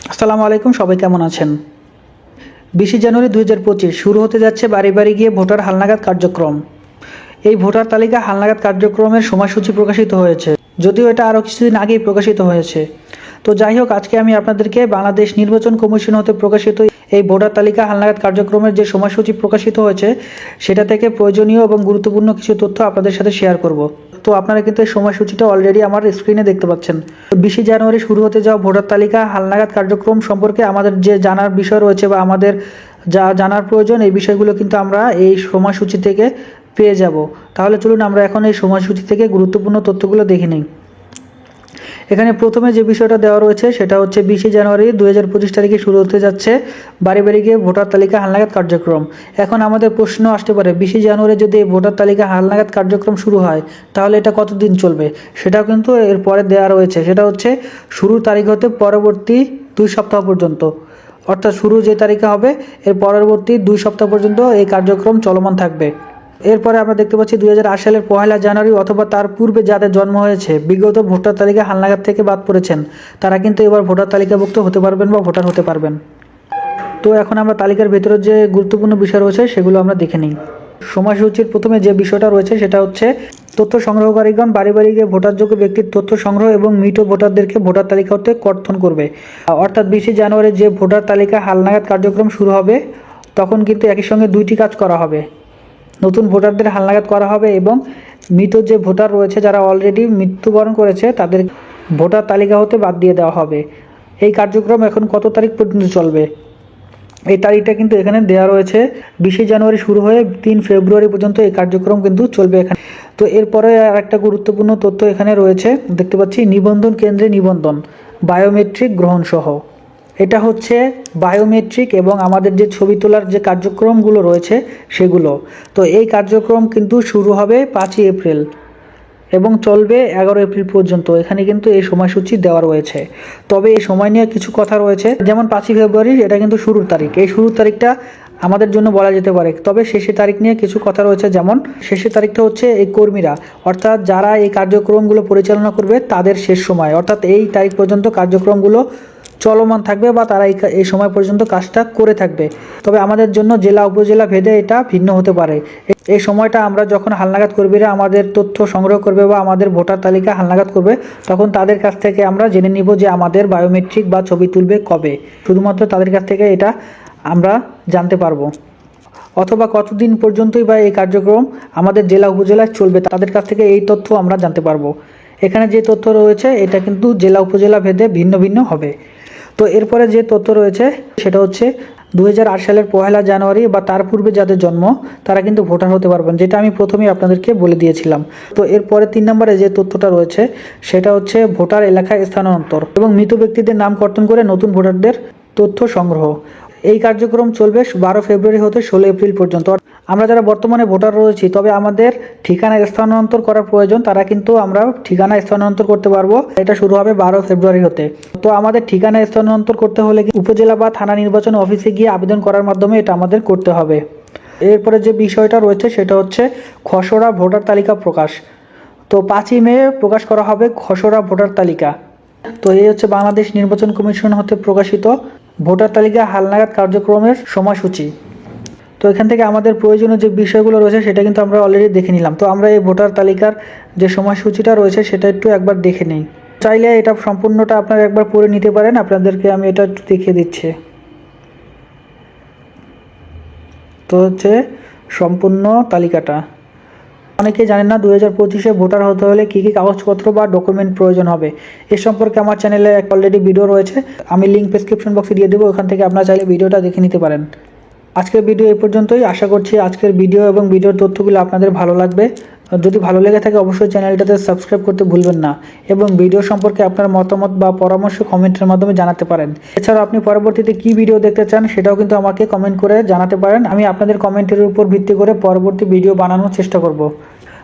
আসসালামু আলাইকুম, সবাই কেমন আছেন? বিশে জানুয়ারি দুই হাজার পঁচিশ শুরু হতে যাচ্ছে বাড়ি বাড়ি গিয়ে ভোটার হালনাগাদ কার্যক্রম। এই ভোটার তালিকা হালনাগাদ কার্যক্রমের সময়সূচি প্রকাশিত হয়েছে, যদিও এটা আরও কিছুদিন আগেই প্রকাশিত হয়েছে। তো যাই হোক, আজকে আমি আপনাদেরকে বাংলাদেশ নির্বাচন কমিশন হতে প্রকাশিত এই ভোটার তালিকা হালনাগাদ কার্যক্রমের যে সময়সূচি প্রকাশিত হয়েছে, সেটা থেকে প্রয়োজনীয় এবং গুরুত্বপূর্ণ কিছু তথ্য আপনাদের সাথে শেয়ার করব। তো আপনারা কিন্তু এই সময়সূচিটা অলরেডি আমার স্ক্রিনে দেখতে পাচ্ছেন। বিশে জানুয়ারি শুরু হতে যাওয়া ভোটার তালিকা, হালনাগাদ কার্যক্রম সম্পর্কে আমাদের যে জানার বিষয় রয়েছে বা আমাদের যা জানার প্রয়োজন, এই বিষয়গুলো কিন্তু আমরা এই সময়সূচি থেকে পেয়ে যাব। তাহলে চলুন আমরা এখন এই সময়সূচি থেকে গুরুত্বপূর্ণ তথ্যগুলো দেখে নিই। এখানে প্রথমে যে বিষয়টা দেওয়া রয়েছে, সেটা হচ্ছে বিশে জানুয়ারি দু হাজার পঁচিশ তারিখে শুরু হতে যাচ্ছে বাড়ি বাড়ি গিয়ে ভোটার তালিকা হালনাগাদ কার্যক্রম। এখন আমাদের প্রশ্ন আসতে পারে, বিশে জানুয়ারি যদি এই ভোটার তালিকা হালনাগাদ কার্যক্রম শুরু হয়, তাহলে এটা কতদিন চলবে? সেটাও কিন্তু এর পরে দেওয়া রয়েছে, সেটা হচ্ছে শুরুর তারিখ হতে পরবর্তী দুই সপ্তাহ পর্যন্ত। অর্থাৎ শুরু যে তারিখে হবে, এর পরবর্তী দুই সপ্তাহ পর্যন্ত এই কার্যক্রম চলমান থাকবে। এরপরে আমরা দেখতে পাচ্ছি দুই হাজার আট সালের পহেলা জানুয়ারি অথবা তার পূর্বে যাদের জন্ম হয়েছে, বিগত ভোটার তালিকা হালনাগাদ থেকে বাদ পড়েছেন। তারা কিন্তু এবার ভোটার তালিকাভুক্ত হতে পারবেন বা ভোটার হতে পারবেন। তো এখন আমরা তালিকার ভেতরে যে গুরুত্বপূর্ণ বিষয় রয়েছে, সেগুলো আমরা দেখে নিই। সময়সূচির প্রথমে যে বিষয়টা রয়েছে, সেটা হচ্ছে তথ্য সংগ্রহকারীগণ বাড়ি বাড়ি গিয়ে ভোটারযোগ্য ব্যক্তির তথ্য সংগ্রহ এবং মৃত ভোটারদেরকে ভোটার তালিকা হতে কর্তন করবে। অর্থাৎ বিশে জানুয়ারি যে ভোটার তালিকা হালনাগাদ কার্যক্রম শুরু হবে, তখন কিন্তু একই সঙ্গে দুইটি কাজ করা হবে। নতুন ভোটারদের হালনাগাদ করা হবে এবং মৃত যে ভোটার রয়েছে যারা অলরেডি মৃত্যুবরণ করেছে, তাদের ভোটার তালিকা হতে বাদ দিয়ে দেওয়া হবে। এই কার্যক্রম এখন কত তারিখ পর্যন্ত চলবে? এই তারিখটা কিন্তু এখানে দেওয়া রয়েছে। বিশে জানুয়ারি শুরু হয়ে তিন ফেব্রুয়ারি পর্যন্ত এই কার্যক্রম কিন্তু চলবে এখানে। তো এরপরে আর একটা গুরুত্বপূর্ণ তথ্য এখানে রয়েছে। দেখতে পাচ্ছি, নিবন্ধন কেন্দ্রে নিবন্ধন বায়োমেট্রিক গ্রহণ সহ এটা হচ্ছে বায়োমেট্রিক এবং আমাদের যে ছবি তোলার যে কার্যক্রমগুলো রয়েছে সেগুলো। তো এই কার্যক্রম কিন্তু শুরু হবে পাঁচই এপ্রিল এবং চলবে এগারো এপ্রিল পর্যন্ত। এখানে কিন্তু এই সময়সূচি দেওয়া রয়েছে। তবে এই সময় নিয়ে কিছু কথা রয়েছে। যেমন পাঁচই ফেব্রুয়ারি, এটা কিন্তু শুরুর তারিখ। এই শুরুর তারিখটা আমাদের জন্য বলা যেতে পারে। তবে শেষের তারিখ নিয়ে কিছু কথা রয়েছে। যেমন শেষের তারিখটা হচ্ছে এই কর্মীরা। অর্থাৎ যারা এই কার্যক্রমগুলো পরিচালনা করবে তাদের শেষ সময়। অর্থাৎ এই তারিখ পর্যন্ত কার্যক্রমগুলো চলমান থাকবে বা তারা এই সময় পর্যন্ত কাজটা করে থাকবে। তবে আমাদের জন্য জেলা, উপজেলা ভেদে এটা ভিন্ন হতে পারে। এই সময়টা আমরা যখন হালনাগাদ কর্মীরা আমাদের তথ্য সংগ্রহ করবে বা আমাদের ভোটার তালিকা হালনাগাদ করবে, তখন তাদের কাছ থেকে আমরা জেনে নিব যে আমাদের বায়োমেট্রিক বা ছবি তুলবে কবে। শুধুমাত্র তাদের কাছ থেকে এটা আমরা জানতে পারব। অথবা কতদিন পর্যন্তই বা এই কার্যক্রম আমাদের জেলা, উপজেলায় চলবে, তাদের কাছ থেকে এই তথ্য আমরা জানতে পারব। এখানে যে তথ্য রয়েছে, এটা কিন্তু জেলা, উপজেলা ভেদে ভিন্ন ভিন্ন হবে। তো এরপরে যে তথ্য রয়েছে, সেটা হচ্ছে দু হাজার আট সালের পহেলা জানুয়ারি বা তার পূর্বে যাদের জন্ম, তারা কিন্তু ভোটার হতে পারবেন, যেটা আমি প্রথমেই আপনাদেরকে বলে দিয়েছিলাম। তো এরপরে তিন নম্বরে যে তথ্যটা রয়েছে, সেটা হচ্ছে ভোটার এলাকায় স্থানান্তর এবং মৃত ব্যক্তিদের নাম কর্তন করে নতুন ভোটারদের তথ্য সংগ্রহ। এই কার্যক্রম চলবে বারো ফেব্রুয়ারি হতে ষোলো এপ্রিল পর্যন্ত। আমরা যারা বর্তমানে ভোটার রয়েছি, তবে আমাদের ঠিকানা স্থানান্তর করার প্রয়োজন, তারা কিন্তু আমরা ঠিকানা স্থানান্তর করতে পারব। এটা শুরু হবে বারো ফেব্রুয়ারি হতে। তো আমাদের ঠিকানা স্থানান্তর করতে হলে উপজেলা বা থানা নির্বাচন অফিসে গিয়ে আবেদন করার মাধ্যমে এটা আমাদের করতে হবে। এরপরে যে বিষয়টা রয়েছে, সেটা হচ্ছে খসড়া ভোটার তালিকা প্রকাশ। তো পাঁচই মে প্রকাশ করা হবে খসড়া ভোটার তালিকা। তো এই হচ্ছে বাংলাদেশ নির্বাচন কমিশন হতে প্রকাশিত ভোটার তালিকা হালনাগাদ কার্যক্রমের সময়সূচি। তো এখান থেকে আমাদের প্রয়োজনীয় যে বিষয়গুলো রয়েছে সেটা কিন্তু আমরা অলরেডি দেখে নিলাম। তো আমরা এই ভোটার তালিকার যে সময়সূচিটা রয়েছে সেটা একটু একবার দেখে নিই। চাইলে এটা সম্পূর্ণটা আপনারা একবার পড়ে নিতে পারেন। আপনাদেরকে আমি এটা একটু দেখিয়ে দিচ্ছি। তো হচ্ছে সম্পূর্ণ তালিকাটা। অনেকে জানেন না দু হাজার পঁচিশে ভোটার হতে হলে কী কী কাগজপত্র বা ডকুমেন্ট প্রয়োজন হবে। এ সম্পর্কে আমার চ্যানেলে এক অলরেডি ভিডিও রয়েছে। আমি লিঙ্ক প্রেসক্রিপশন বক্সে দিয়ে দেবো, ওখান থেকে আপনারা চাইলে ভিডিওটা দেখে নিতে পারেন। আজকের ভিডিও এই পর্যন্তই। আশা করছি আজকের ভিডিও এবং ভিডিওর তথ্যগুলো আপনাদের ভালো লাগবে। যদি ভালো লেগে থাকে, অবশ্যই চ্যানেলটাতে সাবস্ক্রাইব করতে ভুলবেন না এবং ভিডিও সম্পর্কে আপনার মতামত বা পরামর্শ কমেন্টের মাধ্যমে জানাতে পারেন। এছাড়াও আপনি পরবর্তীতে কী ভিডিও দেখতে চান, সেটাও কিন্তু আমাকে কমেন্ট করে জানাতে পারেন। আমি আপনাদের কমেন্টের উপর ভিত্তি করে পরবর্তী ভিডিও বানানোর চেষ্টা করব।